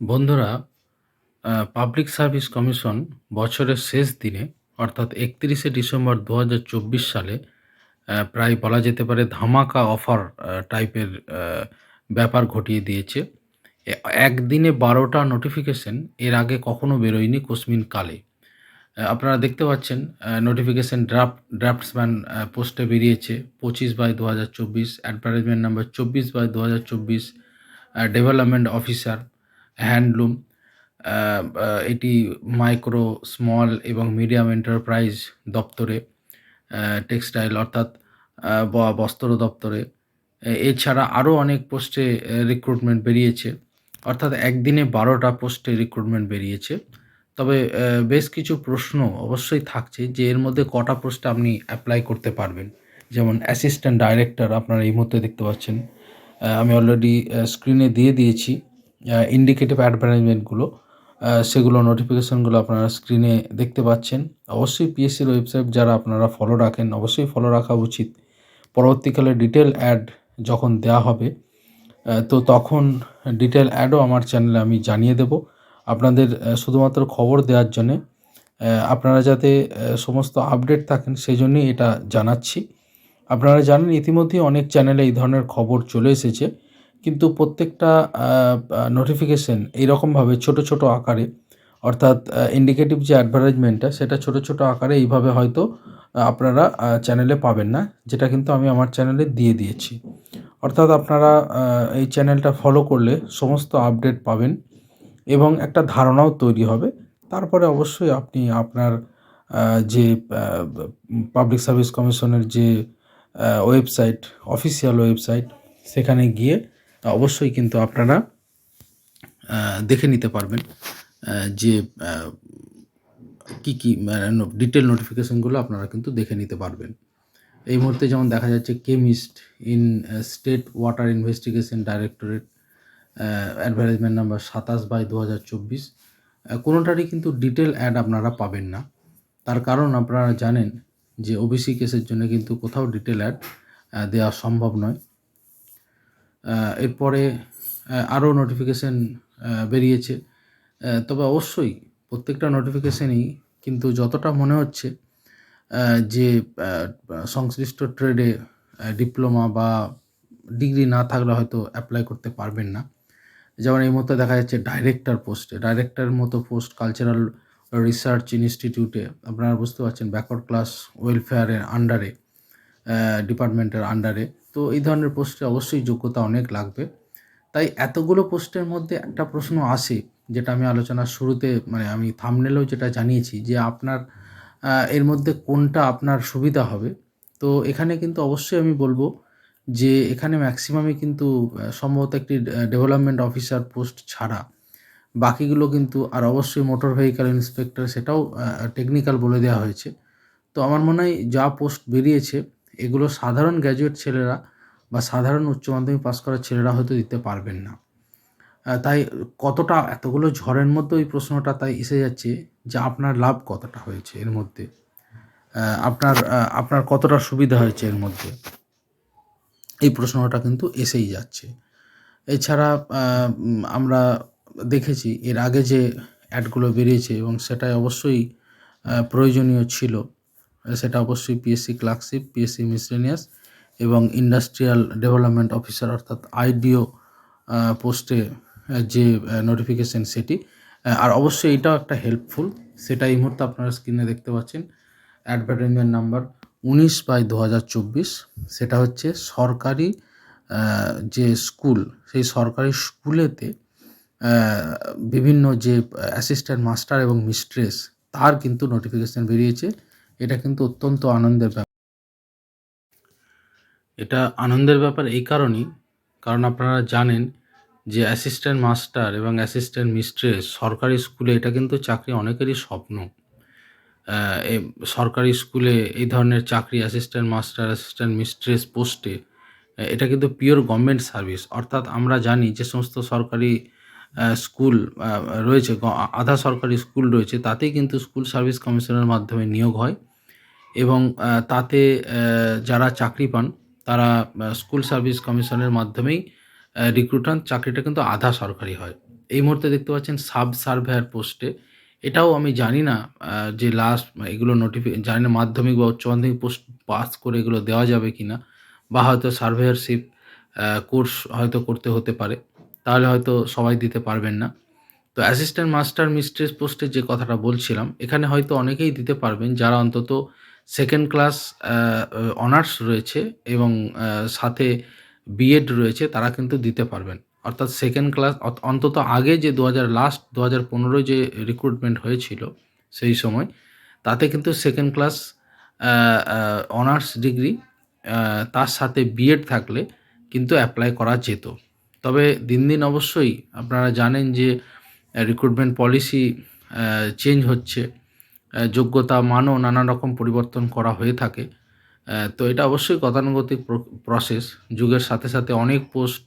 বন্ধুরা public service commission বছরের শেষ দিনে, অর্থাৎ একত্রিশে ডিসেম্বর দু হাজার চব্বিশ সালে প্রায় বলা যেতে পারে ধামাকা অফার টাইপের ব্যাপার ঘটিয়ে দিয়েছে। একদিনে বারোটা নোটিফিকেশন এর আগে কখনো বেরোয়নি কোসমিন কালে। আপনারা দেখতে পাচ্ছেন নোটিফিকেশন ড্রাফট ড্রাফটসম্যান পোস্টে বেরিয়েছে পঁচিশ বাই দু হাজার চব্বিশ অ্যাডভার্টাইজমেন্ট নাম্বার চব্বিশ বাই দু হাজার চব্বিশ ডেভেলপমেন্ট অফিসার হ্যান্ডলুম এটি মাইক্রো, স্মল এবং মিডিয়াম এন্টারপ্রাইজ দপ্তরে টেক্সটাইল অর্থাৎ বস্ত্র দপ্তরে। এছাড়া আরও অনেক পোস্টে রিক্রুটমেন্ট বেরিয়েছে। অর্থাৎ একদিনে বারোটা পোস্টে রিক্রুটমেন্ট বেরিয়েছে। তবে বেশ কিছু প্রশ্ন অবশ্যই থাকছে যে এর মধ্যে কটা পোস্টে আপনি অ্যাপ্লাই করতে পারবেন। যেমন অ্যাসিস্ট্যান্ট ডাইরেক্টর আপনারা এই মুহূর্তে দেখতে পাচ্ছেন। আমি অলরেডি স্ক্রিনে দিয়ে দিয়েছি। ইন্ডিকেটিভ অ্যাডভার্টাইজমেন্টগুলো সেগুলো নোটিফিকেশনগুলো আপনারা স্ক্রিনে দেখতে পাচ্ছেন। অবশ্যই পিএসসির ওয়েবসাইট যারা আপনারা ফলো রাখেন, অবশ্যই ফলো রাখা উচিত। পরবর্তীকালে ডিটেল অ্যাড যখন দেওয়া হবে তো তখন ডিটেল অ্যাডও আমার চ্যানেলে আমি জানিয়ে দেব। আপনাদের শুধুমাত্র খবর দেওয়ার জন্যে আপনারা যাতে সমস্ত আপডেট থাকেন, সেই জন্যই এটা জানাচ্ছি। আপনারা জানেন ইতিমধ্যেই অনেক চ্যানেলে এই ধরনের খবর চলে এসেছে। কিন্তু প্রত্যেকটা নোটিফিকেশন এইরকমভাবে ছোট ছোট আকারে, অর্থাৎ ইন্ডিকেটিভ যে অ্যাডভার্টাইজমেন্টটা সেটা ছোট ছোট আকারে এইভাবে হয়তো আপনারা চ্যানেলে পাবেন না, যেটা কিন্তু আমি আমার চ্যানেলে দিয়ে দিয়েছি। অর্থাৎ আপনারা এই চ্যানেলটা ফলো করলে সমস্ত আপডেট পাবেন এবং একটা ধারণাও তৈরি হবে। তারপরে অবশ্যই আপনি আপনার যে পাবলিক সার্ভিস কমিশনের যে ওয়েবসাইট অফিসিয়াল ওয়েবসাইট সেখানে গিয়ে অবশ্যই কিন্তু আপনারা দেখে নিতে পারবেন যে কী কী ডিটেল নোটিফিকেশনগুলো আপনারা কিন্তু দেখে নিতে পারবেন। এই মুহূর্তে যেমন দেখা যাচ্ছে chemist in state water investigation directorate advertisement number সাতাশ বাই দু হাজার চব্বিশ কোনোটারই কিন্তু ডিটেল অ্যাড আপনারা পাবেন না। তার কারণ আপনারা জানেন যে ওবিসি কেসের জন্য কিন্তু কোথাও ডিটেল অ্যাড দেওয়া সম্ভব নয়। এরপরে আরও নোটিফিকেশন বেরিয়েছে। তবে অবশ্যই প্রত্যেকটা নোটিফিকেশানই কিন্তু যতটা মনে হচ্ছে যে সংশ্লিষ্ট ট্রেডে ডিপ্লোমা বা ডিগ্রি না থাকলে হয়তো অ্যাপ্লাই করতে পারবেন না। যেমন এই মুহূর্তে দেখা যাচ্ছে ডাইরেক্টর পোস্টে ডাইরেক্টরের মতো পোস্ট কালচারাল রিসার্চ ইনস্টিটিউটে আপনারা বুঝতে পারছেন ব্যাকওয়ার্ড ক্লাস ওয়েলফেয়ারের আন্ডারে ডিপার্টমেন্টের আন্ডারে তো এই ধরনের পোস্টে অবশ্যই যোগ্যতা অনেক লাগবে। তাই এতগুলো পোস্টের মধ্যে একটা প্রশ্ন আসে, যেটা আমি আলোচনার শুরুতে মানে আমি থামনেলেও যেটা জানিয়েছি, যে আপনার এর মধ্যে কোনটা আপনার সুবিধা হবে। তো এখানে কিন্তু অবশ্যই আমি বলব যে এখানে ম্যাক্সিমামই কিন্তু সম্ভবত একটি ডেভেলপমেন্ট অফিসার পোস্ট ছাড়া। বাকিগুলো কিন্তু, আর অবশ্যই মোটর ভেহিক্যাল ইন্সপেক্টর সেটাও টেকনিক্যাল বলে দেওয়া হয়েছে। তো আমার মনে হয় যা পোস্ট বেরিয়েছে এগুলো সাধারণ গ্র্যাজুয়েট ছেলেরা বা সাধারণ উচ্চ মাধ্যমিক পাস করা ছেলেরা হয়তো দিতে পারবেন না। তাই কতটা এতগুলো ঝড়ের মধ্যে ওই প্রশ্নটা তাই এসে যাচ্ছে যে আপনার লাভ কতটা হয়েছে এর মধ্যে? আপনার আপনার কতটা সুবিধা হয়েছে এর মধ্যে? এই প্রশ্নটা কিন্তু এসেই যাচ্ছে। এছাড়া আমরা দেখেছি এর আগে যে অ্যাডগুলো বেরিয়েছে এবং সেটাই অবশ্যই প্রয়োজনীয় ছিল। সেটা অবশ্যই পিএসসি ক্লার্কশিপ পিএসসি মিসলেনিয়াস এবং ইন্ডাস্ট্রিয়াল ডেভেলপমেন্ট অফিসার অর্থাৎ আইডিও পোস্টে যে নোটিফিকেশন সেটি। আর অবশ্যই এটাও একটা হেল্পফুল সেটা এই মুহূর্তে আপনারা স্ক্রিনে দেখতে পাচ্ছেন। অ্যাডভার্টাইজমেন্ট নাম্বার উনিশ বাই দু হাজার চব্বিশ। সেটা হচ্ছে সরকারি যে স্কুল সেই সরকারি স্কুলেতে বিভিন্ন যে অ্যাসিস্ট্যান্ট মাস্টার এবং মিস্ট্রেস তার কিন্তু নোটিফিকেশান বেরিয়েছে। এটা কিন্তু অত্যন্ত আনন্দের ব্যাপার। এটা আনন্দের ব্যাপার এই কারণেই, কারণ আপনারা জানেন যে অ্যাসিস্ট্যান্ট মাস্টার এবং অ্যাসিস্ট্যান্ট মিস্ট্রেস সরকারি স্কুলে এটা কিন্তু চাকরি অনেকেরই স্বপ্ন। সরকারি স্কুলে এই ধরনের চাকরি অ্যাসিস্ট্যান্ট মাস্টার অ্যাসিস্ট্যান্ট মিস্ট্রেস পোস্টে এটা কিন্তু পিওর গভর্নমেন্ট সার্ভিস অর্থাৎ আমরা জানি যে সমস্ত সরকারি স্কুল রয়েছে, আধা সরকারি স্কুল রয়েছে, তাতেই কিন্তু স্কুল সার্ভিস কমিশনের মাধ্যমে নিয়োগ হয়। এবং তাতে যারা চাকরি পান, তারা স্কুল সার্ভিস কমিশনের মাধ্যমেই রিক্রুটার চাকরিটা কিন্তু আধা সরকারি হয়। এই মুহূর্তে দেখতে পাচ্ছেন সাব সার্ভেয়ার পোস্টে। এটাও আমি জানি না যে লাস্ট এগুলো নোটিফি জানি না মাধ্যমিক বা উচ্চ মাধ্যমিক পোস্ট পাস করে এগুলো দেওয়া যাবে কি না বা হয়তো সার্ভেয়ারশিপ কোর্স হয়তো করতে হতে পারে, তাহলে হয়তো সবাই দিতে পারবেন না। তো অ্যাসিস্ট্যান্ট মাস্টার মিস্ট্রেস পোস্টে যে কথাটা বলছিলাম, এখানে হয়তো অনেকেই দিতে পারবেন, যারা অন্তত সেকেন্ড ক্লাস অনার্স রয়েছে এবং সাথে বিএড রয়েছে, তারা কিন্তু দিতে পারবেন। অর্থাৎ সেকেন্ড ক্লাস অন্তত আগে যে দু হাজার লাস্ট দু হাজার যে রিক্রুটমেন্ট হয়েছিল, সেই সময়, তাতে কিন্তু সেকেন্ড ক্লাস অনার্স ডিগ্রি তার সাথে বিএড থাকলে কিন্তু অ্যাপ্লাই করা যেত। তবে দিন দিন অবশ্যই আপনারা জানেন যে রিক্রুটমেন্ট পলিসি চেঞ্জ হচ্ছে। যোগ্যতা, মানও নানা রকম পরিবর্তন করা হয়ে থাকে। তো এটা অবশ্যই গতানুগতিক প্রসেস যুগের সাথে সাথে অনেক পোস্ট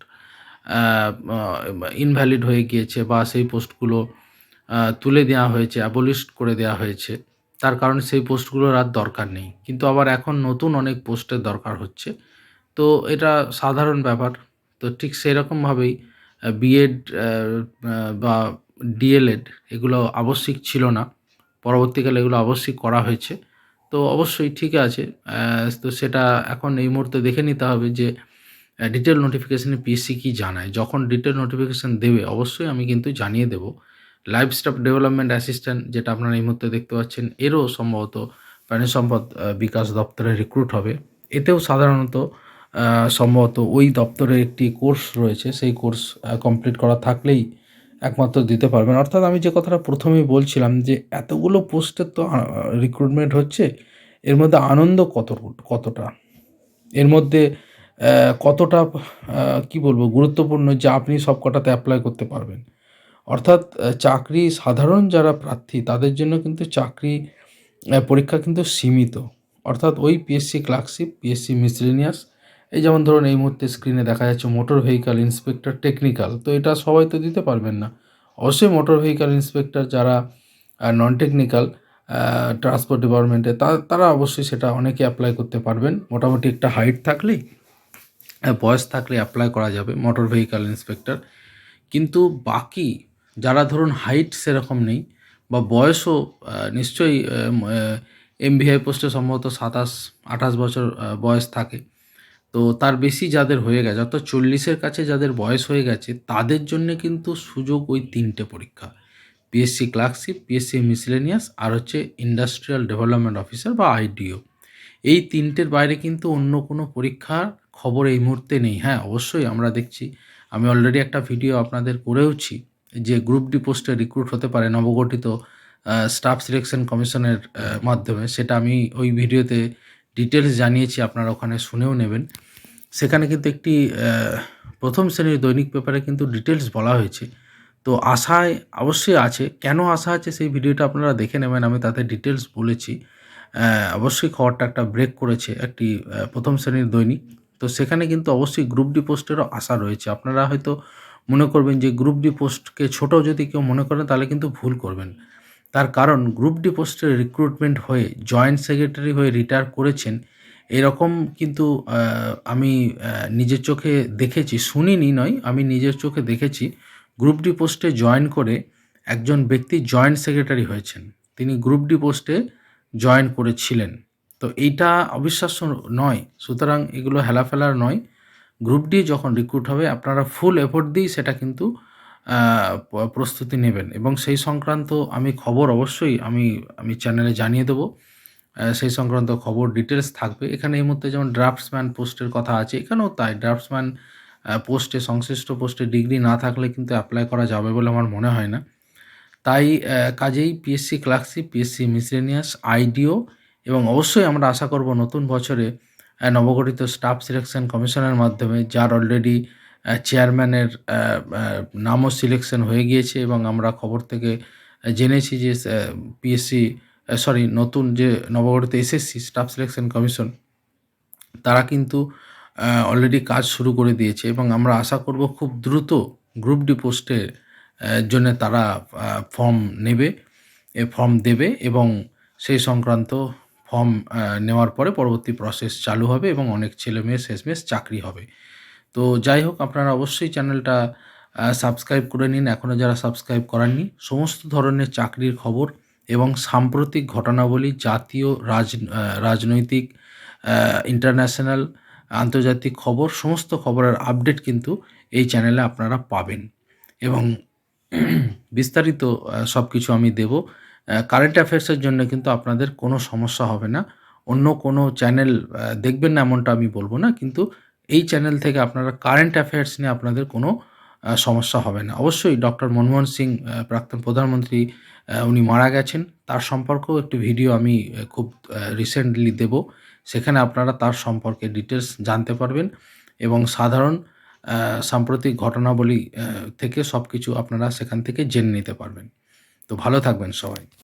ইনভ্যালিড হয়ে গিয়েছে বা সেই পোস্টগুলো তুলে দেওয়া হয়েছে অ্যাবলিস্ট করে দেওয়া হয়েছে। তার কারণে সেই পোস্টগুলোর আর দরকার নেই। কিন্তু আবার এখন নতুন অনেক পোস্টের দরকার হচ্ছে। তো এটা সাধারণ ব্যাপার। তো ঠিক সেই রকমভাবেই বিএড বা ডিএলএড এগুলো আবশ্যিক ছিল না। পরবর্তীকালে এগুলো অবশ্যই করা হয়েছে। তো অবশ্যই ঠিক আছে। তো সেটা এখন এই মুহূর্তে দেখে নিতে হবে যে ডিটেল নোটিফিকেশানে পিএসসি কী জানায়। যখন ডিটেল নোটিফিকেশান দেবে, অবশ্যই আমি কিন্তু জানিয়ে দেবো। লাইফ স্টাফ ডেভেলপমেন্ট অ্যাসিস্ট্যান্ট যেটা আপনারা এই মুহূর্তে দেখতে পাচ্ছেন, এরও সম্ভবত প্রাণী সম্পদ বিকাশ দপ্তরে রিক্রুট হবে। এতেও সাধারণত সম্ভবত ওই দপ্তরে একটি কোর্স রয়েছে। সেই কোর্স কমপ্লিট করা থাকলেই একমাত্র দিতে পারবেন। অর্থাৎ আমি যে কথাটা প্রথমেই বলছিলাম যে এতগুলো পোস্টের তো রিক্রুটমেন্ট হচ্ছে, এর মধ্যে আনন্দ কত, কতটা? এর মধ্যে কতটা কি বলব, গুরুত্বপূর্ণ যে আপনি সব কটাতে অ্যাপ্লাই করতে পারবেন। অর্থাৎ চাকরি, সাধারণ যারা প্রার্থী, তাদের জন্য কিন্তু চাকরি পরীক্ষা কিন্তু সীমিত। অর্থাৎ ওই পিএসসি ক্লার্কশিপ পিএসসি মিসলেনিয়াস এই যেমন ধরুন এই মুহূর্তে স্ক্রিনে দেখা যাচ্ছে মোটর ভেহিক্যাল ইন্সপেক্টর টেকনিক্যাল তো এটা সবাই তো দিতে পারবেন না। অবশ্যই মোটর ভেহিক্যাল ইন্সপেক্টর যারা নন টেকনিক্যাল ট্রান্সপোর্ট ডিপার্টমেন্টে তারা অবশ্যই সেটা অনেকে অ্যাপ্লাই করতে পারবেন। মোটামুটি একটা হাইট থাকলেই বয়স থাকলে অ্যাপ্লাই করা যাবে মোটর ভেহিক্যাল ইন্সপেক্টর কিন্তু বাকি যারা ধরুন হাইট সেরকম নেই বা বয়সও নিশ্চয়ই এমভিআই পোস্টে সম্ভবত সাতাশ, আঠাশ বছর বয়স থাকে তো তার বেশি যাদের হয়ে গেছে, অর্থাৎ চল্লিশের কাছে যাদের বয়স হয়ে গেছে, তাদের জন্য কিন্তু সুযোগ ওই তিনটে পরীক্ষা। পিএসসি ক্লার্কশিপ পিএসসি মিসলেনিয়াস আর হচ্ছে ইন্ডাস্ট্রিয়াল ডেভেলপমেন্ট অফিসার বা আইডিও এই তিনটের বাইরে কিন্তু অন্য কোনো পরীক্ষার খবর এই মুহূর্তে নেই। হ্যাঁ অবশ্যই আমরা দেখছি। আমি অলরেডি একটা ভিডিও আপনাদের করেওছি যে গ্রুপ ডি পোস্টে রিক্রুট হতে পারে নবগঠিত স্টাফ সিলেকশন কমিশনের মাধ্যমে। সেটা আমি ওই ভিডিওতে ডিটেলস জানিয়েছি, আপনারা ওখানে শুনেও নেবেন। সেখানে কিন্তু একটি প্রথম শ্রেণির দৈনিক পেপারে কিন্তু ডিটেলস বলা হয়েছে। তো আশায় অবশ্যই আছে। কেন আশা আছে সেই ভিডিওটা আপনারা দেখে নেবেন, আমি তাতে ডিটেলস বলেছি। অবশ্যই খবরটা একটা ব্রেক করেছে একটি প্রথম শ্রেণির দৈনিক। তো সেখানে কিন্তু অবশ্যই গ্রুপ ডি পোস্টেরও আশা রয়েছে। আপনারা হয়তো মনে করবেন যে গ্রুপ ডি পোস্টকে ছোট যদি কেউ মনে করেন, তাহলে কিন্তু ভুল করবেন। তার কারণ, গ্রুপ ডি পোস্টের রিক্রুটমেন্ট হয়ে জয়েন্ট সেক্রেটারি হয়ে রিটায়ার করেছেন এরকম কিন্তু আমি নিজের চোখে দেখেছি, শুনিনি নয়, আমি নিজের চোখে দেখেছি গ্রুপ ডি পোস্টে জয়েন করে একজন ব্যক্তি জয়েন্ট সেক্রেটারি হয়েছেন। তিনি গ্রুপ ডি পোস্টে জয়েন করেছিলেন। তো এইটা অবিশ্বাস্য নয়, সুতরাং এগুলো হেলাফেলার নয়। গ্রুপ ডি যখন রিক্রুট হবে, আপনারা ফুল এফোর্ট দিয়েই সেটা কিন্তু প্রস্তুতি নেবেন। এবং সেই সংক্রান্ত আমি খবর অবশ্যই আমি আমি চ্যানেলে জানিয়ে দেবো। সেই সংক্রান্ত খবর ডিটেলস থাকবে। এখানে এই মুহূর্তে যেমন ড্রাফটসম্যান পোস্টের কথা আছে, এখানেও তাই। ড্রাফটসম্যান পোস্টে সংশ্লিষ্ট পোস্টে ডিগ্রি না থাকলে কিন্তু অ্যাপ্লাই করা যাবে বলে আমার মনে হয় না। তাই কাজেই PSC clerkship PSC miscellaneous IDO এবং অবশ্যই আমরা আশা করব নতুন বছরে নবগঠিত স্টাফ সিলেকশন কমিশনের মাধ্যমে, যার অলরেডি চেয়ারম্যানের নামও সিলেকশন হয়ে গিয়েছে এবং আমরা খবর থেকে জেনেছি যে পিএসসি সরি নতুন যে নবগঠিত এসএসসি স্টাফ সিলেকশন কমিশন তারা কিন্তু অলরেডি কাজ শুরু করে দিয়েছে এবং আমরা আশা করব খুব দ্রুত গ্রুপ ডি পোস্টের জন্য তারা ফর্ম নেবে ফর্ম দেবে এবং সেই সংক্রান্ত ফর্ম নেওয়ার পরে পরবর্তী প্রসেস চালু হবে এবং অনেক ছেলে মেয়ে শেষমেশ চাকরি হবে। তো যাই হোক, আপনারা অবশ্যই চ্যানেলটা সাবস্ক্রাইব করে নিন। এখনও যারা সাবস্ক্রাইব করেননি, সমস্ত ধরনের চাকরির খবর এবং সাম্প্রতিক ঘটনাবলী জাতীয় রাজ রাজনৈতিক ইন্টারন্যাশনাল আন্তর্জাতিক খবর, সমস্ত খবরের আপডেট কিন্তু এই চ্যানেলে আপনারা পাবেন। এবং বিস্তারিত সব কিছু আমি দেব। কারেন্ট অ্যাফেয়ার্সের জন্য কিন্তু আপনাদের কোনো সমস্যা হবে না। অন্য কোনো চ্যানেল দেখবেন না এমনটা আমি বলব না। কিন্তু এই চ্যানেল থেকে আপনারা কারেন্ট অ্যাফেয়ার্স নিয়ে আপনাদের কোনো সমস্যা হবে না। অবশ্যই ডক্টর মনমোহন সিং প্রাক্তন প্রধানমন্ত্রী উনি মারা গেছেন। তার সম্পর্কেও একটি ভিডিও আমি খুব রিসেন্টলি দেব। সেখানে আপনারা তার সম্পর্কে ডিটেলস জানতে পারবেন এবং সাধারণ সাম্প্রতিক ঘটনাবলী থেকে সব কিছু আপনারা সেখান থেকে জেনে নিতে পারবেন। তো ভালো থাকবেন সবাই।